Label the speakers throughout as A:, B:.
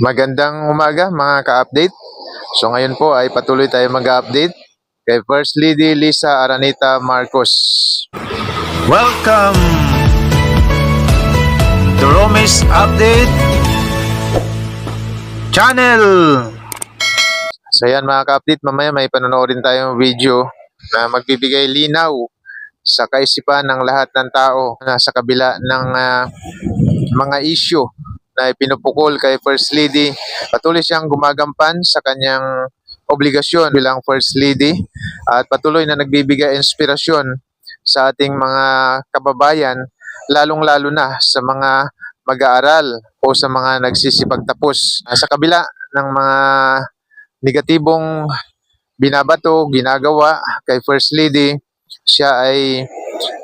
A: Magandang umaga mga ka-update. So ngayon po ay patuloy tayo mag-update kay First Lady Lisa Aranita Marcos.
B: Welcome to Romis Update Channel.
A: So yan mga ka-update, mamaya may panonoodin tayong video na magbibigay linaw sa kaisipan ng lahat ng tao na sa kabila ng ah, mga issue na ipinupukol kay First Lady. Patuloy siyang gumagampan sa kanyang obligasyon bilang First Lady at patuloy na nagbibigay inspirasyon sa ating mga kababayan, lalong-lalo na sa mga mag-aaral o sa mga nagsisipagtapos. Sa kabila ng mga negatibong binabato, ginagawa kay First Lady, siya ay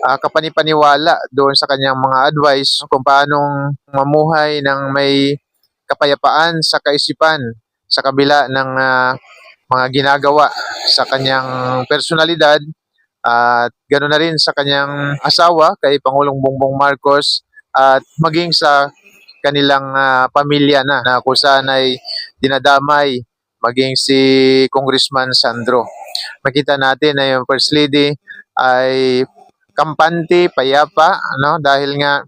A: ah, kapanipaniwala doon sa kanyang mga advice kung paanong mamuhay ng may kapayapaan sa kaisipan sa kabila ng ah, mga ginagawa sa kanyang personalidad at ganoon na rin sa kanyang asawa kay Pangulong Bongbong Marcos at maging sa kanilang ah, pamilya na na kung saan ay dinadamay maging si Congressman Sandro. Makita natin na yung First Lady ay kampante, payapa, ano, dahil nga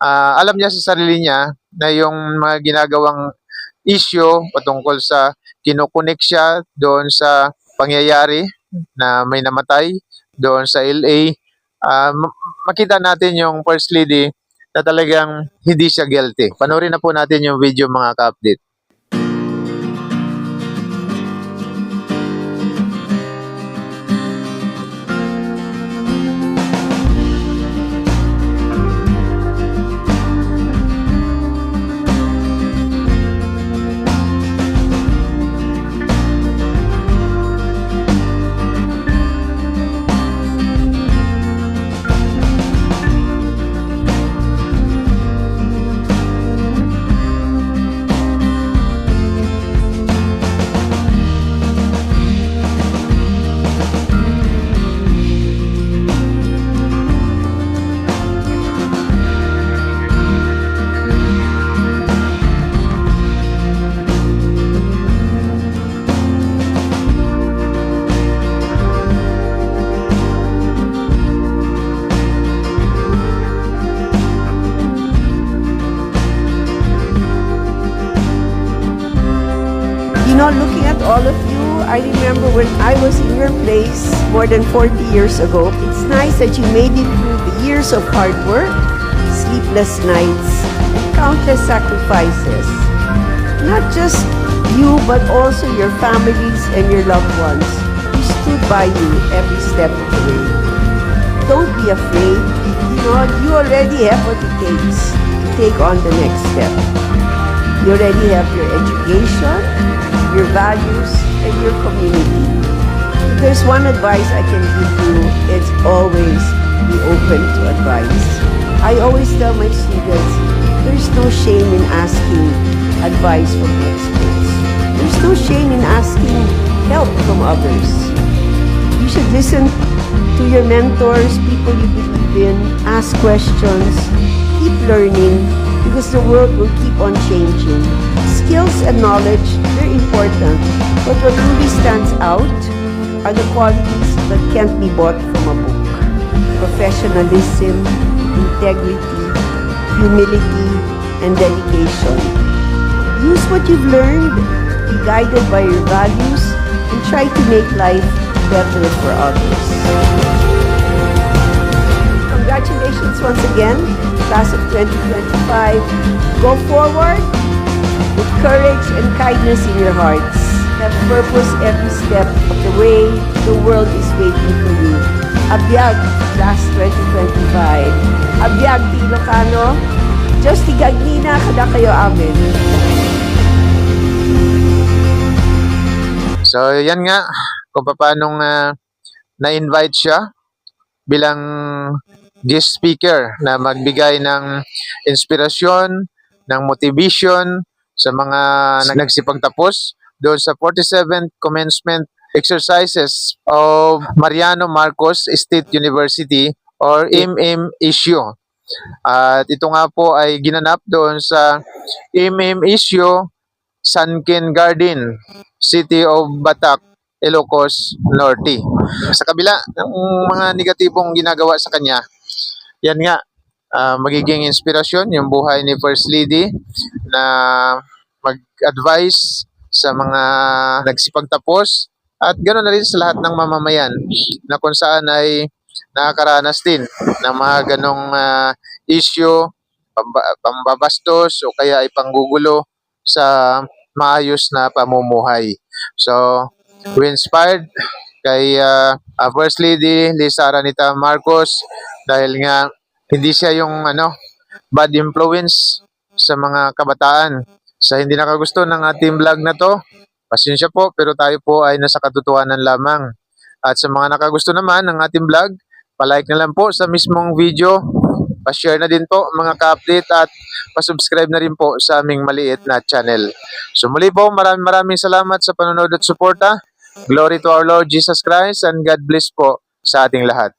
A: ah, alam niya sa sarili niya na yung mga ginagawang issue patungkol sa kinukunik siya doon sa pangyayari na may namatay doon sa LA. Ah, ma- makita natin yung First Lady na talagang hindi siya guilty. Panoorin na po natin yung video mga ka-update.
C: Know, looking at all of you, I remember when I was in your place more than 40 years ago. It's nice that you made it through the years of hard work, sleepless nights, and countless sacrifices. Not just you, but also your families and your loved ones. who stood by you every step of the way. Don't be afraid. You know, you already have what it takes to take on the next step. You already have your education, your values, and your community. If there's one advice I can give you, it's always be open to advice. I always tell my students, there's no shame in asking advice from experts. There's no shame in asking help from others. You should listen to your mentors, people you believe in, ask questions, keep learning because the world will keep on changing. Skills and knowledge, they're important, but what really stands out are the qualities that can't be bought from a book. Professionalism, integrity, humility, and dedication. Use what you've learned, be guided by your values, and try to make life better for others. Congratulations once again, class of 2025. Go forward with courage and kindness in your hearts. Have purpose every step of the way. The world is waiting for you. Abiyag, class 2025. Abiyag, ti Ilocano. Diyos ti Gagnina, kada kayo amin.
A: So, yan nga, kung paano uh, na-invite siya bilang guest speaker na magbigay ng inspirasyon, ng motivation sa mga na nagsipagtapos doon sa 47th commencement exercises of Mariano Marcos State University or MM issue. At ito nga po ay ginanap doon sa MM issue Sunken Garden, City of Batak, Ilocos Norte. Sa kabila ng mga negatibong ginagawa sa kanya, yan nga, ah, magiging inspirasyon yung buhay ni First Lady na mag-advise sa mga nagsipagtapos at ganoon na rin sa lahat ng mamamayan na kung saan ay nakakaranas din ng mga ganong ah, issue, pamba- pambabastos o kaya ay panggugulo sa maayos na pamumuhay. So, we inspired kay ah, ah, First Lady Lisa Aranita Marcos dahil nga hindi siya yung ano bad influence sa mga kabataan. Sa hindi nakagusto ng ating vlog na to, pasensya po pero tayo po ay nasa katotohanan lamang. At sa mga nakagusto naman ng ating vlog, palike na lang po sa mismong video, pa-share na din po mga ka-update at pa-subscribe na rin po sa aming maliit na channel. So muli po, maraming maraming salamat sa panonood at suporta. Glory to our Lord Jesus Christ and God bless po sa ating lahat.